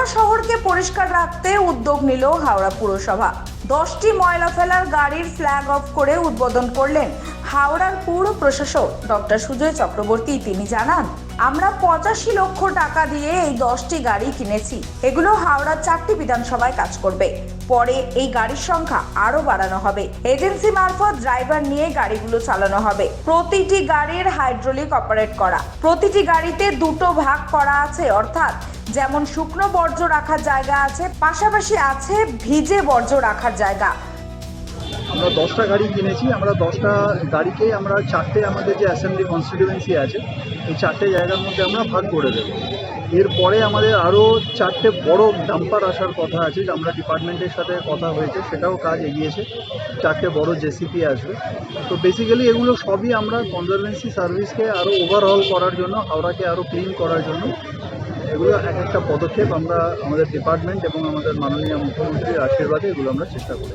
হাওড়া শহরকে পরিষ্কার রাখতে উদ্যোগ নিল হাওড়া পুরসভা। দশটি ময়লা ফেলার গাড়ির ফ্ল্যাগ অফ করে উদ্বোধন করলেন হাওড়ার পৌর প্রশাসক ডক্টর সুজয় চক্রবর্তী তিনি জানান, আমরা পঁচাশি লক্ষ টাকা দিয়ে এই দশটি গাড়ি কিনেছি। এগুলো হাওড়ার চারটি বিধানসভায় কাজ করবে। পরে এই গাড়ির সংখ্যা আরও বাড়ানো হবে। এজেন্সি মারফত ড্রাইভার নিয়ে গাড়িগুলো চালানো হবে। প্রতিটি গাড়ির হাইড্রোলিক অপারেট করা। প্রতিটি গাড়িতে দুটো ভাগ করা আছে, অর্থাৎ যেমন শুকনো বর্জ্য রাখার জায়গা আছে, পাশাপাশি আছে ভিজে বর্জ্য রাখার জায়গা। আমরা দশটা গাড়ি কিনেছি, আমরা দশটা গাড়িকে আমরা চারটে আমাদের যে অ্যাসেম্বলি কনস্টিটিউয়েন্সি আছে, এই চারটে জায়গার মধ্যে আমরা ভাগ করে দেবো। এরপরে আমাদের আরও চারটে বড় ডাম্পার আসার কথা আছে যে আমরা ডিপার্টমেন্টের সাথে কথা হয়েছে, সেটাও কাজ এগিয়েছে, চারটে বড় জেসিপি আসবে। তো বেসিক্যালি এগুলো সবই আমরা কনজারভেন্সি সার্ভিসকে আরও ওভারঅল করার জন্য, হাওড়াকে আরও ক্লিন করার জন্য, এগুলো এক একটা পদক্ষেপ আমরা আমাদের ডিপার্টমেন্ট এবং আমাদের মাননীয় মুখ্যমন্ত্রীর আশীর্বাদে এগুলো আমরা চেষ্টা করি